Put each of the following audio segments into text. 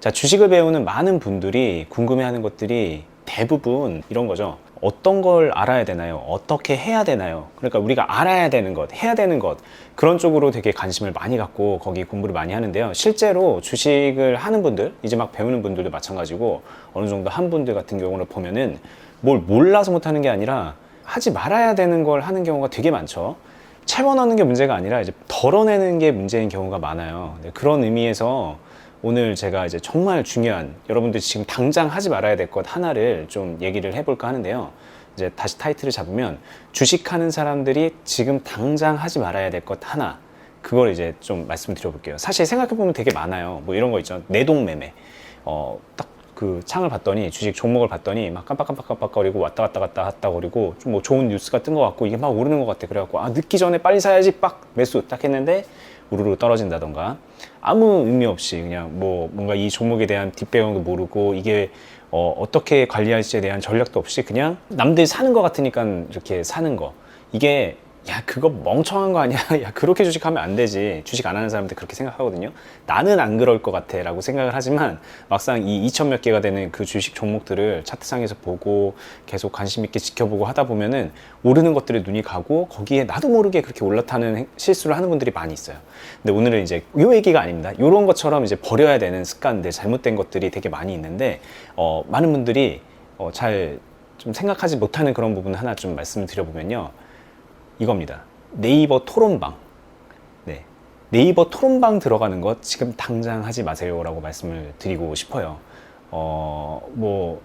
자, 주식을 배우는 많은 분들이 궁금해하는 것들이 대부분 이런 거죠. 어떤 걸 알아야 되나요? 어떻게 해야 되나요? 그러니까 우리가 알아야 되는 것, 해야 되는 것, 그런 쪽으로 되게 관심을 많이 갖고 거기 공부를 많이 하는데요. 실제로 주식을 하는 분들, 이제 막 배우는 분들도 마찬가지고 어느 정도 한 분들 같은 경우를 보면은 뭘 몰라서 못하는 게 아니라 하지 말아야 되는 걸 하는 경우가 되게 많죠. 채워넣는 게 문제가 아니라 이제 덜어내는 게 문제인 경우가 많아요. 네, 그런 의미에서 오늘 제가 이제 정말 중요한 여러분들 지금 당장 하지 말아야 될 것 하나를 좀 얘기를 해볼까 하는데요. 이제 다시 타이틀을 잡으면 주식하는 사람들이 지금 당장 하지 말아야 될 것 하나 그걸 이제 좀 말씀드려 볼게요. 사실 생각해 보면 되게 많아요. 뭐 이런 거 있죠. 내동매매. 어, 딱 그 창을 봤더니 주식 종목을 봤더니 막 깜빡깜빡깜빡거리고 왔다 갔다 갔다 갔다 거리고 좀 뭐 좋은 뉴스가 뜬 것 같고 이게 막 오르는 것 같아. 그래갖고 아 늦기 전에 빨리 사야지 빡! 매수 딱 했는데 우르르 떨어진다던가. 아무 의미 없이 그냥 뭐 뭔가 이 종목에 대한 뒷배경도 모르고 이게 어, 어떻게 관리할지에 대한 전략도 없이 그냥 남들이 사는 것 같으니까 이렇게 사는 거. 이게 야 그거 멍청한 거 아니야? 야 그렇게 주식하면 안 되지. 주식 안 하는 사람들 그렇게 생각하거든요. 나는 안 그럴 것 같아 라고 생각을 하지만 막상 이 2천 몇 개가 되는 그 주식 종목들을 차트상에서 보고 계속 관심 있게 지켜보고 하다 보면은 오르는 것들에 눈이 가고 거기에 나도 모르게 그렇게 올라타는 행- 실수를 하는 분들이 많이 있어요. 근데 오늘은 이제 요 얘기가 아닙니다. 요런 것처럼 이제 버려야 되는 습관들 잘못된 것들이 되게 많이 있는데 어, 많은 분들이 어, 잘 좀 생각하지 못하는 그런 부분 하나 좀 말씀을 드려보면요 이겁니다. 네이버 토론방. 네. 네이버 토론방 들어가는 것 지금 당장 하지 마세요라고 말씀을 드리고 싶어요. 어, 뭐,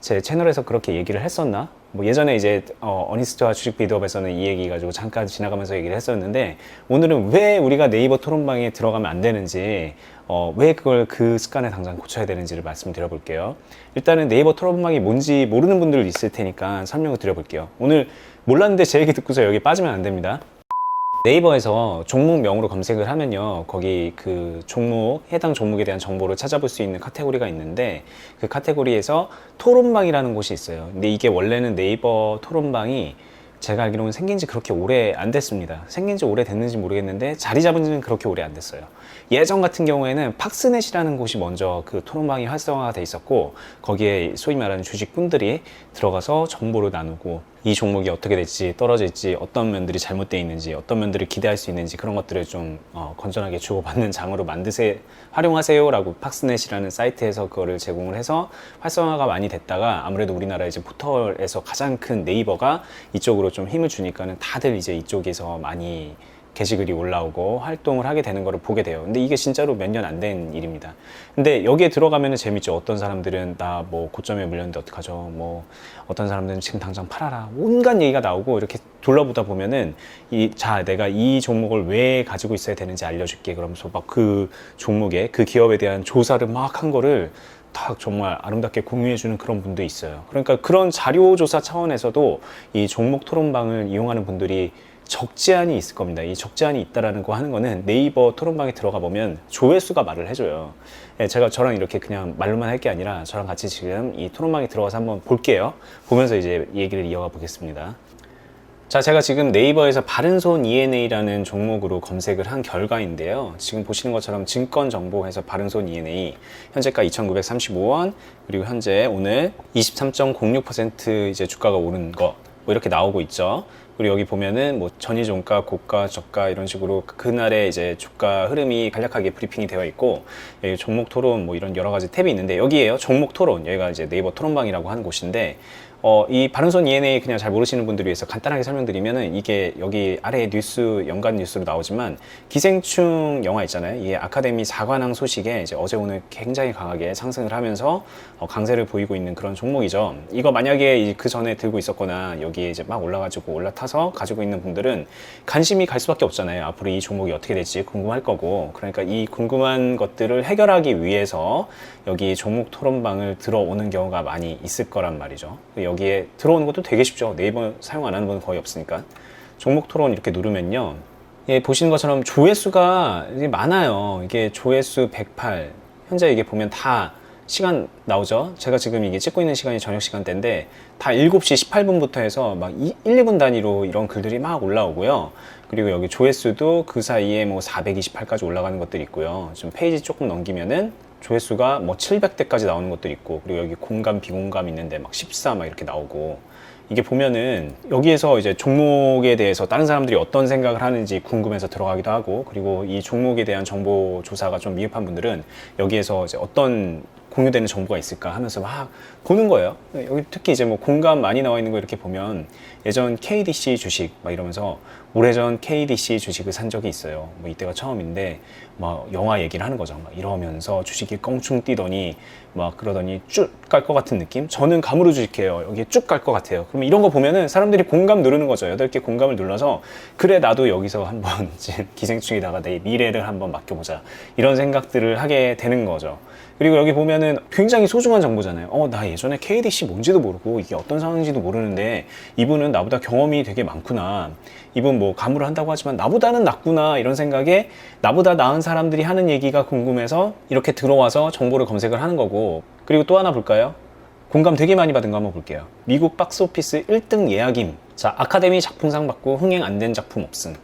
제 채널에서 그렇게 얘기를 했었나? 뭐 예전에 이제 어, 어니스트와 주식 비드업에서는 이 얘기 가지고 잠깐 지나가면서 얘기를 했었는데 오늘은 왜 우리가 네이버 토론방에 들어가면 안 되는지 어, 왜 그걸 그 습관을 당장 고쳐야 되는지를 말씀드려 볼게요. 일단은 네이버 토론방이 뭔지 모르는 분들 있을 테니까 설명을 드려 볼게요. 오늘 몰랐는데 제 얘기 듣고서 여기 빠지면 안 됩니다. 네이버에서 종목명으로 검색을 하면요. 거기 그 종목, 해당 종목에 대한 정보를 찾아볼 수 있는 카테고리가 있는데 그 카테고리에서 토론방이라는 곳이 있어요. 근데 이게 원래는 네이버 토론방이 제가 알기로는 생긴 지 그렇게 오래 안 됐습니다. 생긴 지 오래 됐는지 모르겠는데 자리 잡은 지는 그렇게 오래 안 됐어요. 예전 같은 경우에는 팍스넷이라는 곳이 먼저 그 토론방이 활성화가 돼 있었고 거기에 소위 말하는 주식분들이 들어가서 정보를 나누고 이 종목이 어떻게 될지 떨어질지 어떤 면들이 잘못되어 있는지 어떤 면들을 기대할 수 있는지 그런 것들을 좀 어, 건전하게 주고받는 장으로 만드세 활용하세요라고 팍스넷이라는 사이트에서 그거를 제공을 해서 활성화가 많이 됐다가 아무래도 우리나라 이제 포털에서 가장 큰 네이버가 이쪽으로 좀 힘을 주니까는 다들 이제 이쪽에서 많이 게시글이 올라오고 활동을 하게 되는 거를 보게 돼요. 근데 이게 진짜로 몇 년 안 된 일입니다. 근데 여기에 들어가면 재밌죠. 어떤 사람들은 나 뭐 고점에 물렸는데 어떡하죠. 뭐 어떤 사람들은 지금 당장 팔아라. 온갖 얘기가 나오고 이렇게 둘러보다 보면은 이 자 내가 이 종목을 왜 가지고 있어야 되는지 알려줄게. 그러면서 막 그 종목에 그 기업에 대한 조사를 막 한 거를 딱 정말 아름답게 공유해주는 그런 분도 있어요. 그러니까 그런 자료조사 차원에서도 이 종목 토론방을 이용하는 분들이 적지한이 있을 겁니다. 이 적지한이 있다라는 거 하는 거는 네이버 토론방에 들어가 보면 조회수가 말을 해줘요. 예, 제가 저랑 이렇게 그냥 말로만 할 게 아니라 저랑 같이 지금 이 토론방에 들어가서 한번 볼게요. 보면서 이제 얘기를 이어가 보겠습니다. 자, 제가 지금 네이버에서 바른손 ENA라는 종목으로 검색을 한 결과인데요. 지금 보시는 것처럼 증권 정보에서 바른손 ENA 현재가 2,935원 그리고 현재 오늘 23.06% 이제 주가가 오른 거 뭐 이렇게 나오고 있죠. 그리고 여기 보면은 뭐 전일 종가, 고가, 저가 이런 식으로 그날의 이제 주가 흐름이 간략하게 브리핑이 되어 있고 여기 종목 토론 뭐 이런 여러 가지 탭이 있는데 여기에요. 종목 토론 여기가 이제 네이버 토론방이라고 하는 곳인데 어, 이 바른손 ENA 그냥 잘 모르시는 분들을 위해서 간단하게 설명드리면은 이게 여기 아래에 뉴스, 연간 뉴스로 나오지만 기생충 영화 있잖아요. 이게 아카데미 사관왕 소식에 이제 어제 오늘 굉장히 강하게 상승을 하면서 어, 강세를 보이고 있는 그런 종목이죠. 이거 만약에 그 전에 들고 있었거나 여기에 이제 막 올라가지고 올라타서 가지고 있는 분들은 관심이 갈 수밖에 없잖아요. 앞으로 이 종목이 어떻게 될지 궁금할 거고. 그러니까 이 궁금한 것들을 해결하기 위해서 여기 종목 토론방을 들어오는 경우가 많이 있을 거란 말이죠. 여기에 들어오는 것도 되게 쉽죠. 네이버 사용 안 하는 분은 거의 없으니까. 종목 토론 이렇게 누르면요. 예, 보시는 것처럼 조회수가 이게 많아요. 이게 조회수 108. 현재 이게 보면 다 시간 나오죠. 제가 지금 이게 찍고 있는 시간이 저녁 시간대인데 다 7시 18분부터 해서 막 1, 2분 단위로 이런 글들이 막 올라오고요. 그리고 여기 조회수도 그 사이에 뭐 428까지 올라가는 것들이 있고요. 좀 페이지 조금 넘기면은 조회수가 뭐 700대까지 나오는 것도 있고 그리고 여기 공감 비공감 있는데 막 14 막 이렇게 나오고 이게 보면은 여기에서 이제 종목에 대해서 다른 사람들이 어떤 생각을 하는지 궁금해서 들어가기도 하고 그리고 이 종목에 대한 정보 조사가 좀 미흡한 분들은 여기에서 이제 어떤 공유되는 정보가 있을까 하면서 막 보는 거예요. 여기 특히 이제 뭐 공감 많이 나와 있는 거 이렇게 보면 예전 KDC 주식 막 이러면서 오래전 KDC 주식을 산 적이 있어요. 뭐 이때가 처음인데 막 영화 얘기를 하는 거죠. 막 이러면서 주식이 껑충 뛰더니 막 그러더니 쭉 갈 것 같은 느낌? 저는 감으로 주식해요. 여기에 쭉 갈 것 같아요. 그러면 이런 거 보면은 사람들이 공감 누르는 거죠. 여덟 개 공감을 눌러서 그래 나도 여기서 한번 지금 기생충에다가 내 미래를 한번 맡겨보자. 이런 생각들을 하게 되는 거죠. 그리고 여기 보면은 굉장히 소중한 정보잖아요. 어, 나 예전에 KDC 뭔지도 모르고 이게 어떤 상황인지도 모르는데 이분은 나보다 경험이 되게 많구나. 이분 뭐 가물을 한다고 하지만 나보다는 낫구나. 이런 생각에 나보다 나은 사람들이 하는 얘기가 궁금해서 이렇게 들어와서 정보를 검색을 하는 거고. 그리고 또 하나 볼까요? 공감 되게 많이 받은 거 한번 볼게요. 미국 박스오피스 1등 예약임. 자, 아카데미 작품상 받고 흥행 안 된 작품 없음.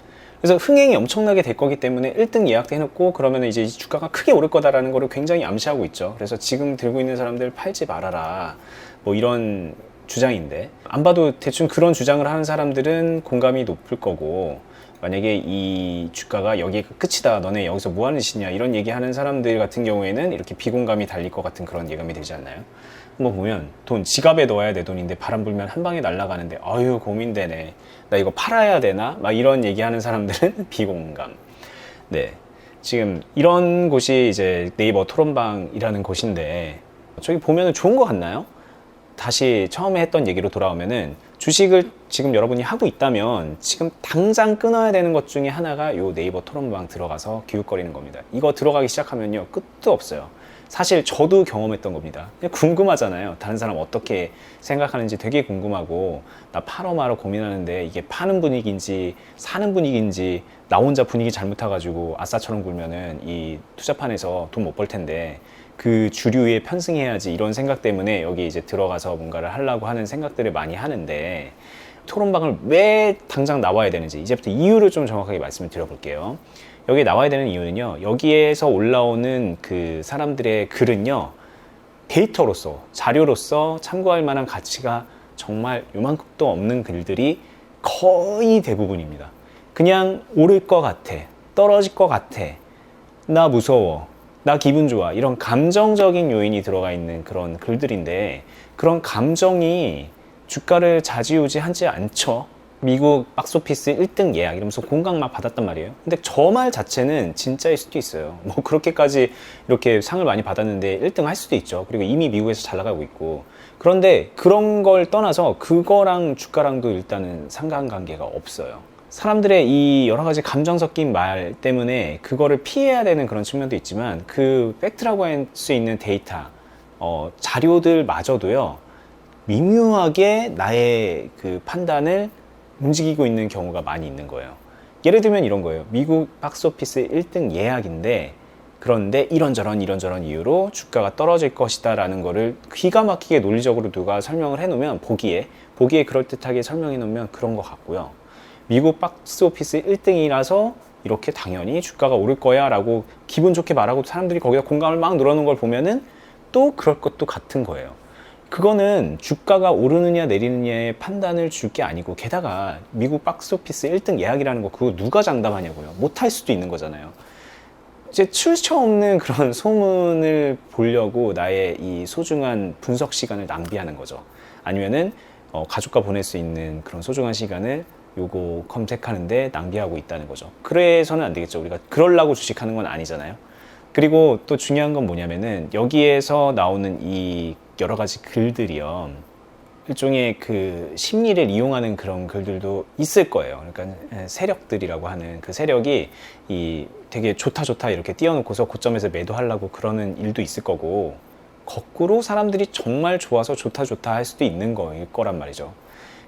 그래서 흥행이 엄청나게 될 거기 때문에 1등 예약도 해놓고 그러면 이제 이 주가가 크게 오를 거다라는 거를 굉장히 암시하고 있죠. 그래서 지금 들고 있는 사람들 팔지 말아라. 뭐 이런 주장인데 안 봐도 대충 그런 주장을 하는 사람들은 공감이 높을 거고 만약에 이 주가가 여기가 끝이다 너네 여기서 뭐 하는 짓이냐 이런 얘기하는 사람들 같은 경우에는 이렇게 비공감이 달릴 것 같은 그런 예감이 되지 않나요? 한번 보면 돈 지갑에 넣어야 내 돈인데 바람 불면 한 방에 날아가는데 아유 고민되네 나 이거 팔아야 되나 막 이런 얘기하는 사람들은 비공감 네 지금 이런 곳이 이제 네이버 토론방이라는 곳인데 저기 보면은 좋은 것 같나요? 다시 처음에 했던 얘기로 돌아오면은 주식을 지금 여러분이 하고 있다면 지금 당장 끊어야 되는 것 중에 하나가 요 네이버 토론방 들어가서 기웃거리는 겁니다. 이거 들어가기 시작하면요 끝도 없어요. 사실 저도 경험했던 겁니다. 궁금하잖아요. 다른 사람 어떻게 생각하는지 되게 궁금하고 나 팔어 말어 고민하는데 이게 파는 분위기인지 사는 분위기인지 나 혼자 분위기 잘못 타가지고 아싸처럼 굴면은 이 투자판에서 돈 못 벌 텐데 그 주류에 편승해야지 이런 생각 때문에 여기 이제 들어가서 뭔가를 하려고 하는 생각들을 많이 하는데 토론방을 왜 당장 나와야 되는지 이제부터 이유를 좀 정확하게 말씀을 드려볼게요. 여기 나와야 되는 이유는요. 여기에서 올라오는 그 사람들의 글은요. 데이터로서 자료로서 참고할 만한 가치가 정말 요만큼도 없는 글들이 거의 대부분입니다. 그냥 오를 것 같아. 떨어질 것 같아. 나 무서워. 나 기분 좋아. 이런 감정적인 요인이 들어가 있는 그런 글들인데 그런 감정이 주가를 좌지우지하지 않죠. 미국 박스오피스 1등 예약 이러면서 공강 막 받았단 말이에요. 근데 저 말 자체는 진짜일 수도 있어요. 뭐 그렇게까지 이렇게 상을 많이 받았는데 1등 할 수도 있죠. 그리고 이미 미국에서 잘 나가고 있고. 그런데 그런 걸 떠나서 그거랑 주가랑도 일단은 상관관계가 없어요. 사람들의 이 여러 가지 감정 섞인 말 때문에 그거를 피해야 되는 그런 측면도 있지만 그 팩트라고 할 수 있는 데이터, 어, 자료들마저도요, 미묘하게 나의 그 판단을 움직이고 있는 경우가 많이 있는 거예요. 예를 들면 이런 거예요. 미국 박스오피스 1등 예약인데 그런데 이런저런 이런저런 이유로 주가가 떨어질 것이다 라는 거를 기가 막히게 논리적으로 누가 설명을 해놓으면 보기에 보기에 그럴듯하게 설명해 놓으면 그런 것 같고요. 미국 박스오피스 1등이라서 이렇게 당연히 주가가 오를 거야 라고 기분 좋게 말하고 사람들이 거기다 공감을 막 늘어놓은 걸 보면은 또 그럴 것도 같은 거예요. 그거는 주가가 오르느냐 내리느냐의 판단을 줄 게 아니고 게다가 미국 박스오피스 1등 예약이라는 거 그거 누가 장담하냐고요. 못할 수도 있는 거잖아요. 이제 출처 없는 그런 소문을 보려고 나의 이 소중한 분석 시간을 낭비하는 거죠. 아니면은 어, 가족과 보낼 수 있는 그런 소중한 시간을 요거 검색하는데 낭비하고 있다는 거죠. 그래서는 안 되겠죠. 우리가 그럴라고 주식하는 건 아니잖아요. 그리고 또 중요한 건 뭐냐면은 여기에서 나오는 이 여러 가지 글들이요. 일종의 그 심리를 이용하는 그런 글들도 있을 거예요. 그러니까 세력들이라고 하는 그 세력이 이 되게 좋다 좋다 이렇게 띄워놓고서 고점에서 매도하려고 그러는 일도 있을 거고 거꾸로 사람들이 정말 좋아서 좋다 좋다 할 수도 있는 거일 거란 말이죠.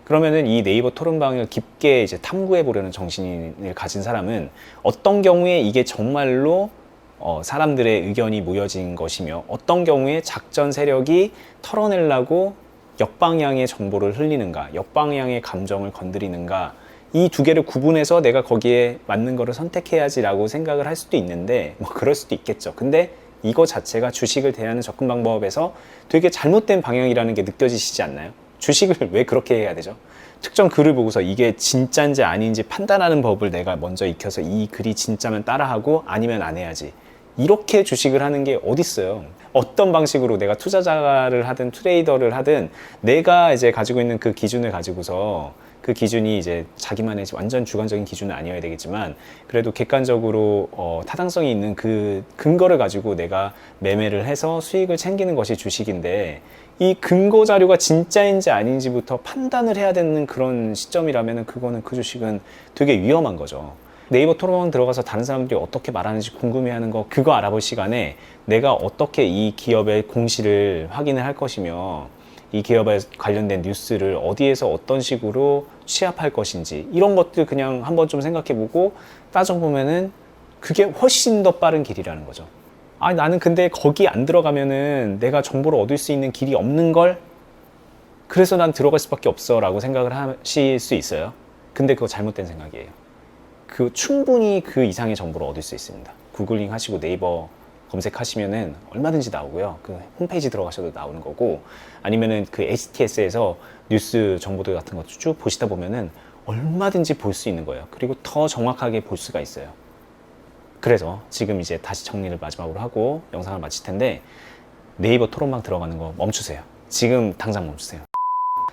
그러면은 이 네이버 토론방을 깊게 이제 탐구해 보려는 정신을 가진 사람은 어떤 경우에 이게 정말로 어, 사람들의 의견이 모여진 것이며 어떤 경우에 작전 세력이 털어내려고 역방향의 정보를 흘리는가, 역방향의 감정을 건드리는가, 이 두 개를 구분해서 내가 거기에 맞는 거를 선택해야지라고 생각을 할 수도 있는데, 뭐 그럴 수도 있겠죠. 근데 이거 자체가 주식을 대하는 접근 방법에서 되게 잘못된 방향이라는 게 느껴지시지 않나요? 주식을 왜 그렇게 해야 되죠? 특정 글을 보고서 이게 진짜인지 아닌지 판단하는 법을 내가 먼저 익혀서 이 글이 진짜면 따라하고 아니면 안 해야지. 이렇게 주식을 하는 게 어딨어요. 어떤 방식으로 내가 투자자를 하든 트레이더를 하든 내가 이제 가지고 있는 그 기준을 가지고서 그 기준이 이제 자기만의 완전 주관적인 기준은 아니어야 되겠지만 그래도 객관적으로 어, 타당성이 있는 그 근거를 가지고 내가 매매를 해서 수익을 챙기는 것이 주식인데 이 근거 자료가 진짜인지 아닌지부터 판단을 해야 되는 그런 시점이라면 그거는 그 주식은 되게 위험한 거죠. 네이버 토론 들어가서 다른 사람들이 어떻게 말하는지 궁금해하는 거 그거 알아볼 시간에 내가 어떻게 이 기업의 공시를 확인을 할 것이며 이 기업에 관련된 뉴스를 어디에서 어떤 식으로 취합할 것인지 이런 것들 그냥 한번 좀 생각해보고 따져보면은 그게 훨씬 더 빠른 길이라는 거죠. 아 나는 근데 거기 안 들어가면은 내가 정보를 얻을 수 있는 길이 없는 걸 그래서 난 들어갈 수밖에 없어라고 생각을 하실 수 있어요. 근데 그거 잘못된 생각이에요. 그 충분히 그 이상의 정보를 얻을 수 있습니다. 구글링 하시고 네이버 검색하시면은 얼마든지 나오고요. 그 홈페이지 들어가셔도 나오는 거고 아니면은 그 HTS에서 뉴스 정보들 같은 것도 쭉 보시다 보면은 얼마든지 볼 수 있는 거예요. 그리고 더 정확하게 볼 수가 있어요. 그래서 지금 이제 다시 정리를 마지막으로 하고 영상을 마칠 텐데 네이버 토론방 들어가는 거 멈추세요. 지금 당장 멈추세요.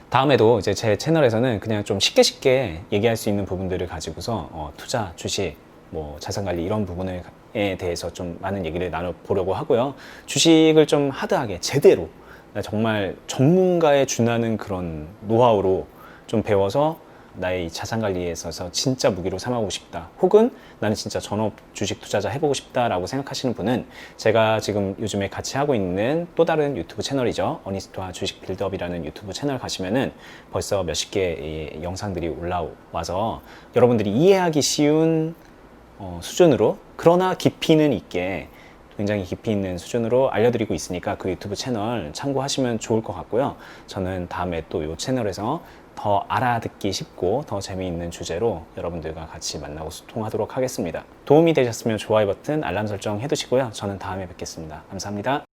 다음에도 이제 제 채널에서는 그냥 좀 쉽게 쉽게 얘기할 수 있는 부분들을 가지고서 어, 투자, 주식, 뭐 자산 관리 이런 부분에 대해서 좀 많은 얘기를 나눠 보려고 하고요. 주식을 좀 하드하게 제대로 정말 전문가에 준하는 그런 노하우로 좀 배워서 나의 이 자산 관리에 있어서 진짜 무기로 삼아보고 싶다. 혹은 나는 진짜 전업 주식 투자자 해보고 싶다라고 생각하시는 분은 제가 지금 요즘에 같이 하고 있는 또 다른 유튜브 채널이죠. 어니스트와 주식 빌드업이라는 유튜브 채널 가시면은 벌써 몇십 개의 영상들이 올라와서 여러분들이 이해하기 쉬운 어, 수준으로 그러나 깊이는 있게 굉장히 깊이 있는 수준으로 알려드리고 있으니까 그 유튜브 채널 참고하시면 좋을 것 같고요. 저는 다음에 또 이 채널에서 더 알아듣기 쉽고 더 재미있는 주제로 여러분들과 같이 만나고 소통하도록 하겠습니다. 도움이 되셨으면 좋아요 버튼, 알람 설정 해두시고요. 저는 다음에 뵙겠습니다. 감사합니다.